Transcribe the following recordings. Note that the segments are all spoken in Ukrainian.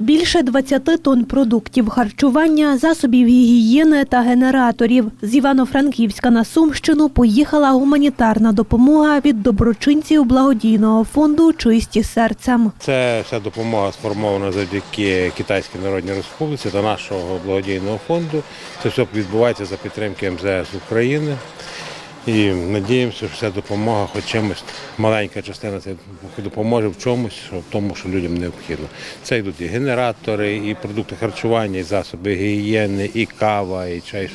Більше 20 тонн продуктів харчування, засобів гігієни та генераторів. З Івано-Франківська на Сумщину поїхала гуманітарна допомога від доброчинців благодійного фонду Чисті серцем. Це вся допомога сформована завдяки Китайській Народній Республіці та нашого благодійного фонду. Це все відбувається за підтримки МЗС України. І надіємося, що ця допомога, хоч чимось, маленька частина це допоможе в чомусь, в тому, що людям необхідно. Це йдуть і генератори, і продукти харчування, і засоби гігієни, і кава, і чай,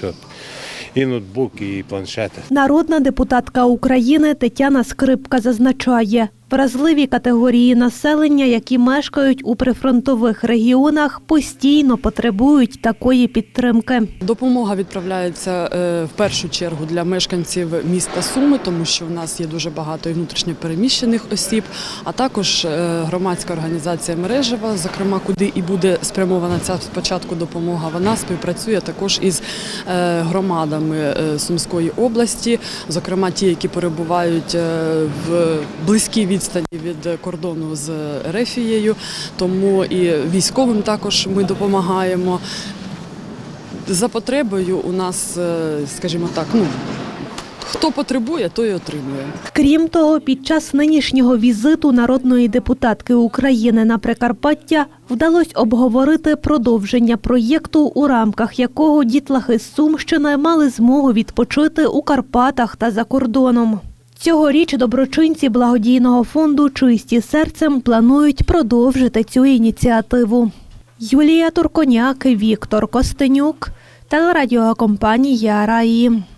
і ноутбуки, і планшети. Народна депутатка України Тетяна Скрипка зазначає, вразливі категорії населення, які мешкають у прифронтових регіонах, постійно потребують такої підтримки. Допомога відправляється е, в першу чергу для мешканців міста Суми, тому що в нас є дуже багато внутрішньопереміщених осіб, а також е, громадська організація Мережева, зокрема, куди і буде спрямована ця спочатку допомога. Вона співпрацює також із е, громадами Сумської області, зокрема ті, які перебувають в близькій відстані від кордону з Ерефією. Тому і військовим також ми допомагаємо. За потребою у нас, е, скажімо так, ну хто потребує, той отримує. Крім того, під час нинішнього візиту народної депутатки України на Прикарпаття вдалося обговорити продовження проєкту, у рамках якого дітлахи з Сумщини мали змогу відпочити у Карпатах та за кордоном. Цьогоріч доброчинці благодійного фонду Чисті серцем планують продовжити цю ініціативу. Юлія Турконяк, Віктор Костенюк, телерадіокомпанія Раї.